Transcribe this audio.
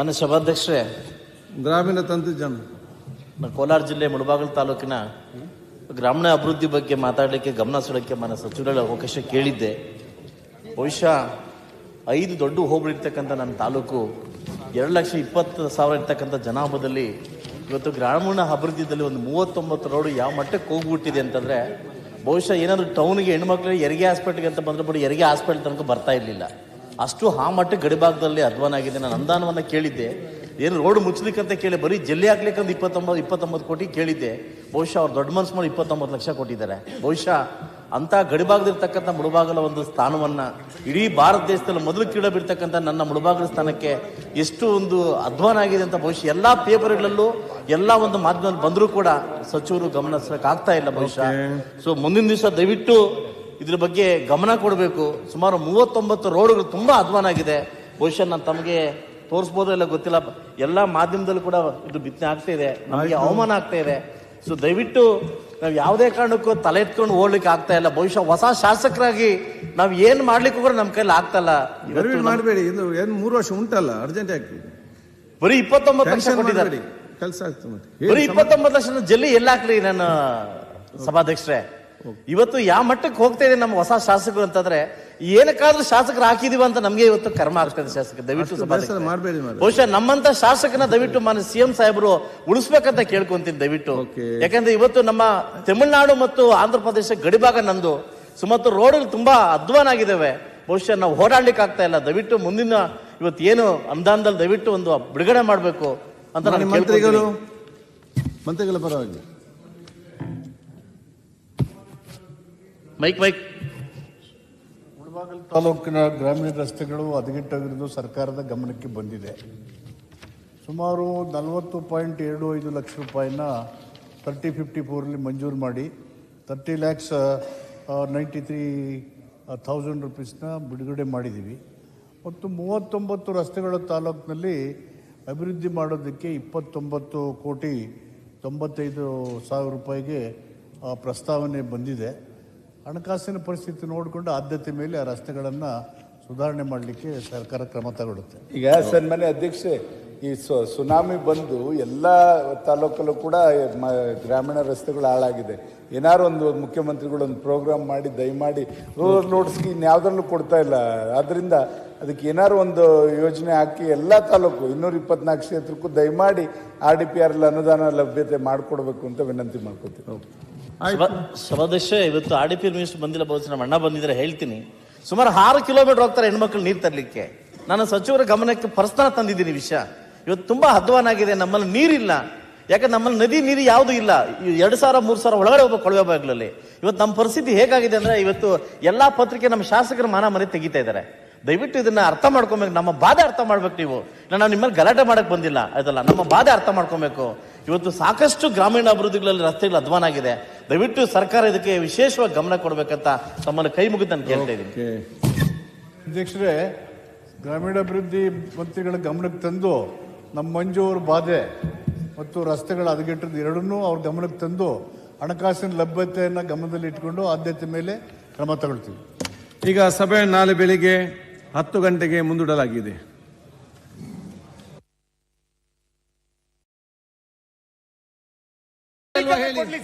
ಮನೆ ಸಭಾಧ್ಯಕ್ಷರೇ ಗ್ರಾಮೀಣ ತಂತ್ರ ಜನ. ಕೋಲಾರ ಜಿಲ್ಲೆ ಮುಳಬಾಗಿಲು ತಾಲೂಕಿನ ಗ್ರಾಮೀಣ ಅಭಿವೃದ್ಧಿ ಬಗ್ಗೆ ಮಾತಾಡಲಿಕ್ಕೆ ಗಮನ ಸೆಳಕ್ಕೆ ಮನ ಸಚಿವರ ಅವಕಾಶ ಕೇಳಿದ್ದೆ. ಬಹುಶಃ ಐದು ದೊಡ್ಡ ಹೋಬಳಿ ಇರ್ತಕ್ಕಂಥ ನನ್ನ ತಾಲೂಕು ಎರಡು ಲಕ್ಷ ಇಪ್ಪತ್ತು ಸಾವಿರ ಇರ್ತಕ್ಕಂಥ ಜನಾಭದಲ್ಲಿ ಇವತ್ತು ಗ್ರಾಮೀಣ ಅಭಿವೃದ್ಧಿದಲ್ಲಿ ಒಂದು ಮೂವತ್ತೊಂಬತ್ತು ರೋಡ್ ಯಾವ ಮಟ್ಟಕ್ಕೆ ಹೋಗ್ಬಿಟ್ಟಿದೆ ಅಂತಂದರೆ ಬಹುಶಃ ಏನಾದರೂ ಟೌನ್ಗೆ ಹೆಣ್ಮಕ್ಳಿಗೆ ಹೆರಿಗೆ ಹಾಸ್ಪಿಟ್ಲ್ಗೆ ಅಂತ ಬಂದ್ರೆ ಬಿಡಿ ಹೆರಿಗೆ ಹಾಸ್ಪಿಟ್ಲ್ ತನಕ ಬರ್ತಾ ಇರಲಿಲ್ಲ. ಅಷ್ಟು ಆ ಮಟ್ಟ ಗಡಿಭಾಗದಲ್ಲಿ ಅಧ್ವಾನ ಆಗಿದೆ ನಾನು ಅನುದಾನವನ್ನು ಕೇಳಿದ್ದೆ. ಏನು ರೋಡ್ ಮುಚ್ಚಲಿಕ್ಕಂತ ಕೇಳಿ ಬರೀ ಜಲ್ಲಿ ಹಾಕ್ಲಿಕ್ಕಂತ ಇಪ್ಪತ್ತೊಂಬತ್ತು ಇಪ್ಪತ್ತೊಂಬತ್ತು ಕೋಟಿ ಕೇಳಿದ್ದೆ. ಬಹುಶಃ ಅವ್ರು ದೊಡ್ಡ ಮನಸ್ಸು ಮಾಡಿ ಇಪ್ಪತ್ತೊಂಬತ್ತು ಲಕ್ಷ ಕೊಟ್ಟಿದ್ದಾರೆ. ಬಹುಶಃ ಅಂತ ಗಡಿಭಾಗದಿರ್ತಕ್ಕಂಥ ಮುಳುಬಾಗಲ ಒಂದು ಸ್ಥಾನವನ್ನು ಇಡೀ ಭಾರತ ದೇಶದಲ್ಲಿ ಮೊದಲು ಕೀಳ ಬಿಡ್ತಕ್ಕಂಥ ನನ್ನ ಮುಳುಬಾಗಲ ಸ್ಥಾನಕ್ಕೆ ಎಷ್ಟು ಒಂದು ಅಧ್ವಾನ ಆಗಿದೆ ಅಂತ ಬಹುಶಃ ಎಲ್ಲ ಪೇಪರ್ಗಳಲ್ಲೂ ಎಲ್ಲ ಒಂದು ಮಾಧ್ಯಮದಲ್ಲಿ ಬಂದರೂ ಕೂಡ ಸಚಿವರು ಗಮನಿಸೋಕ್ಕಾಗ್ತಾ ಆಗ್ತಾ ಇಲ್ಲ ಬಹುಶಃ. ಸೊ ಮುಂದಿನ ದಿವಸ ದಯವಿಟ್ಟು ಇದ್ರ ಬಗ್ಗೆ ಗಮನ ಕೊಡಬೇಕು. ಸುಮಾರು ಮೂವತ್ತೊಂಬತ್ತು ರೋಡ್ಗಳು ತುಂಬ ಅಧ್ವಾನ ಆಗಿದೆ. ಬಹುಶಃ ನಾನು ತಮಗೆ ತೋರಿಸ್ಬೋದು ಇಲ್ಲ ಗೊತ್ತಿಲ್ಲ. ಎಲ್ಲ ಮಾಧ್ಯಮದಲ್ಲೂ ಕೂಡ ಇದು ಬಿತ್ತನೆ ಆಗ್ತಾ ಇದೆ. ನಮಗೆ ಅವಮಾನ ಆಗ್ತಾ ಇದೆ. ಸೊ ದಯವಿಟ್ಟು ನಾವು ಯಾವುದೇ ಕಾರಣಕ್ಕೂ ತಲೆ ಎತ್ಕೊಂಡು ಓಡ್ಲಿಕ್ಕೆ ಆಗ್ತಾ ಇಲ್ಲ. ಬಹುಶಃ ಹೊಸ ಶಾಸಕರಾಗಿ ನಾವು ಏನು ಮಾಡ್ಲಿಕ್ಕೂ ಕೂಡ ನಮ್ಮ ಕೈಲಿ ಆಗ್ತಾ ಇಲ್ಲ. ಮಾಡಬೇಡಿ. ಇದು ಏನು ಮೂರು ವರ್ಷ ಉಂಟಲ್ಲ ಅರ್ಜೆಂಟ್ ಆಗಿ. ಬರೀ ಇಪ್ಪತ್ತೊಂಬತ್ತು ಲಕ್ಷ ಕೊಟ್ಟಿದ್ದಾರೆ. ಕೆಲಸ ಆಗ್ತದೆ ಬರೀ ಇಪ್ಪತ್ತೊಂಬತ್ತು ಲಕ್ಷ ಜಲ್ಲಿ ಎಲ್ಲ ಹಾಕ್ಲಿ ನನ್ನ ಸಭಾಧ್ಯಕ್ಷರೇ. ಇವತ್ತು ಯಾವ ಮಟ್ಟಕ್ಕೆ ಹೋಗ್ತಾ ಇದೆ ನಮ್ಮ ಹೊಸ ಶಾಸಕರು ಅಂತಂದ್ರೆ ಏನಕ್ಕಾದ್ರೂ ಶಾಸಕರು ಹಾಕಿದೀವ ಅಂತ ನಮ್ಗೆ ಇವತ್ತು ಕರ್ಮ ಆಗ್ತದೆ ಶಾಸಕ ದಯವಿಟ್ಟು. ಬಹುಶಃ ನಮ್ಮಂತ ಶಾಸಕನ ದಯವಿಟ್ಟು ಮಾನ್ಯ ಸಿಎಂ ಸಾಹೇಬರು ಉಳಿಸ್ಬೇಕಂತ ಕೇಳ್ಕೊಂತೀನಿ ದಯವಿಟ್ಟು. ಯಾಕಂದ್ರೆ ಇವತ್ತು ನಮ್ಮ ತಮಿಳುನಾಡು ಮತ್ತು ಆಂಧ್ರ ಪ್ರದೇಶ ಗಡಿಭಾಗ ನಂದು ಸುಮಾರು ರೋಡ್ಗಳು ತುಂಬಾ ಅಧ್ವಾನ ಆಗಿದ್ದಾವೆ ಬಹುಶಃ ನಾವು ಹೋರಾಡ್ಲಿಕ್ಕೆ ಆಗ್ತಾ ಇಲ್ಲ. ದಯವಿಟ್ಟು ಮುಂದಿನ ಇವತ್ತು ಏನು ಅನುದಾನದಲ್ಲಿ ದಯವಿಟ್ಟು ಒಂದು ಬಿಡುಗಡೆ ಮಾಡಬೇಕು ಅಂತ ನಾನು ಮಂತ್ರಿಗಳು ಮಂತ್ರಿಗಳ ಪರವಾಗಿ. Mic mic. ಮುಳಬಾಗಲ್ ತಾಲೂಕಿನ ಗ್ರಾಮೀಣ ರಸ್ತೆಗಳು ಹದಗೆಟ್ಟಾಗಿರೋದು ಸರ್ಕಾರದ ಗಮನಕ್ಕೆ ಬಂದಿದೆ. ಸುಮಾರು ನಲವತ್ತು ಪಾಯಿಂಟ್ ಎರಡು ಐದು ಲಕ್ಷ ರೂಪಾಯಿನ ತರ್ಟಿ ಫಿಫ್ಟಿ ಫೋರಲ್ಲಿ ಮಂಜೂರು ಮಾಡಿ, thirty lakhs ninety three thousand ರುಪೀಸ್ನ ಬಿಡುಗಡೆ ಮಾಡಿದ್ದೀವಿ. ಮತ್ತು ಮೂವತ್ತೊಂಬತ್ತು ರಸ್ತೆಗಳ ತಾಲೂಕಿನಲ್ಲಿ ಅಭಿವೃದ್ಧಿ ಮಾಡೋದಕ್ಕೆ ಇಪ್ಪತ್ತೊಂಬತ್ತು ಕೋಟಿ ತೊಂಬತ್ತೈದು ಸಾವಿರ ರೂಪಾಯಿಗೆ ಪ್ರಸ್ತಾವನೆ ಬಂದಿದೆ. ಹಣಕಾಸಿನ ಪರಿಸ್ಥಿತಿ ನೋಡಿಕೊಂಡು ಆದ್ಯತೆ ಮೇಲೆ ಆ ರಸ್ತೆಗಳನ್ನು ಸುಧಾರಣೆ ಮಾಡಲಿಕ್ಕೆ ಸರ್ಕಾರ ಕ್ರಮ ತಗೊಳುತ್ತೆ ಈಗ ಸನ್ಮಾನ್ಯ ಅಧ್ಯಕ್ಷೆ ಈ ಸು- ಸುನಾಮಿ ಬಂದು ಎಲ್ಲ ತಾಲೂಕಲ್ಲೂ ಕೂಡ ಮ- ಗ್ರಾಮೀಣ ರಸ್ತೆಗಳು ಹಾಳಾಗಿದೆ. ಏನಾರು ಒಂದು ಮುಖ್ಯಮಂತ್ರಿಗಳು ಒಂದು ಪ್ರೋಗ್ರಾಮ್ ಮಾಡಿ ದಯಮಾಡಿ ರೋಡ್ ಇನ್ನು ಇನ್ಯಾವುದರಲ್ಲೂ ಕೊಡ್ತಾ ಇಲ್ಲ. ಆದ್ದರಿಂದ ಅದಕ್ಕೆ ಏನಾರು ಒಂದು ಯೋಜನೆ ಹಾಕಿ ಎಲ್ಲ ತಾಲೂಕು ಇನ್ನೂರ ಇಪ್ಪತ್ನಾಲ್ಕು ಕ್ಷೇತ್ರಕ್ಕೂ ದಯಮಾಡಿ ಆರ್ ಡಿ ಪಿ ಆರ್ ಅನುದಾನ ಲಭ್ಯತೆ ಮಾಡಿಕೊಡ್ಬೇಕು ಅಂತ ವಿನಂತಿ ಮಾಡ್ಕೋತೀವಿ ಸಭಾಧ್ಯಕ್ಷ ಇವತ್ತು ಆರ್ ಡಿ ಪಿ ಮಿನಿಸ್ಟರ್ ಬಂದಿಲ್ಲ, ಬಹುಶಃ ನಮ್ಮ ಅಣ್ಣ ಬಂದಿದ್ರೆ ಹೇಳ್ತೀನಿ. ಸುಮಾರು ಆರು ಕಿಲೋಮೀಟರ್ ಹೋಗ್ತಾರೆ ಹೆಣ್ಮಕ್ಳು ನೀರು ತರಲಿಕ್ಕೆ. ನಾನು ಸಚಿವರ ಗಮನಕ್ಕೆ ಪರಸ್ತನ ತಂದಿದ್ದೀನಿ ವಿಷಯ. ಇವತ್ತು ತುಂಬಾ ಅಧ್ವಾನ ಆಗಿದೆ ನಮ್ಮಲ್ಲಿ ನೀರಿಲ್ಲ. ಯಾಕಂದ್ರೆ ನಮ್ಮಲ್ಲಿ ನದಿ ನೀರು ಯಾವುದು ಇಲ್ಲ. ಎರಡು ಸಾವಿರ, ಮೂರು ಸಾವಿರ ಒಳಗಡೆ ಒಬ್ಬ ಕೊಳವೆ ಬಾಗಿಲಲ್ಲಿ ಇವತ್ತು ನಮ್ಮ ಪರಿಸ್ಥಿತಿ ಹೇಗಾಗಿದೆ ಅಂದ್ರೆ, ಇವತ್ತು ಎಲ್ಲ ಪತ್ರಿಕೆ ನಮ್ಮ ಶಾಸಕರ ಮಾನ ಮನೆ ತೆಗಿತಾ ಇದ್ದಾರೆ. ದಯವಿಟ್ಟು ಇದನ್ನ ಅರ್ಥ ಮಾಡ್ಕೊಬೇಕು. ನಮ್ಮ ಬಾಧೆ ಅರ್ಥ ಮಾಡ್ಬೇಕು ನೀವು. ನಾನು ನಿಮ್ಮಲ್ಲಿ ಗಲಾಟೆ ಮಾಡಕ್ ಬಂದಿಲ್ಲ. ಅದಲ್ಲ ನಮ್ಮ ಬಾಧೆ ಅರ್ಥ ಮಾಡ್ಕೊಬೇಕು. ಇವತ್ತು ಸಾಕಷ್ಟು ಗ್ರಾಮೀಣ ಅಭಿವೃದ್ಧಿಗಳಲ್ಲಿ ರಸ್ತೆಗಳು ಅಧ್ವಾನ ಆಗಿದೆ ದಯವಿಟ್ಟು ಸರ್ಕಾರ ಇದಕ್ಕೆ ವಿಶೇಷವಾಗಿ ಗಮನ ಕೊಡಬೇಕಂತ ತಮ್ಮನ್ನು ಕೈ ಮುಗಿದು ನಾನು ಕೇಳ್ತಾ ಇದ್ದೀನಿ. ಅಧ್ಯಕ್ಷರೇ ಗ್ರಾಮೀಣಾಭಿವೃದ್ಧಿ ಮಂತ್ರಿಗಳ ಗಮನಕ್ಕೆ ತಂದು ನಮ್ಮ ಮಂಜು ಬಾಧೆ ಮತ್ತು ರಸ್ತೆಗಳು ಹದಗೆಟ್ಟದ್ದು ಎರಡನ್ನೂ ಅವ್ರ ಗಮನಕ್ಕೆ ತಂದು ಹಣಕಾಸಿನ ಲಭ್ಯತೆಯನ್ನು ಗಮನದಲ್ಲಿ ಇಟ್ಕೊಂಡು ಆದ್ಯತೆ ಮೇಲೆ ಕ್ರಮ ತಗೊಳ್ತೀವಿ. ಈಗ ಸಭೆ ನಾಳೆ ಬೆಳಿಗ್ಗೆ ಹತ್ತು ಗಂಟೆಗೆ ಮುಂದೂಡಲಾಗಿದೆ. ಹೇಳಿ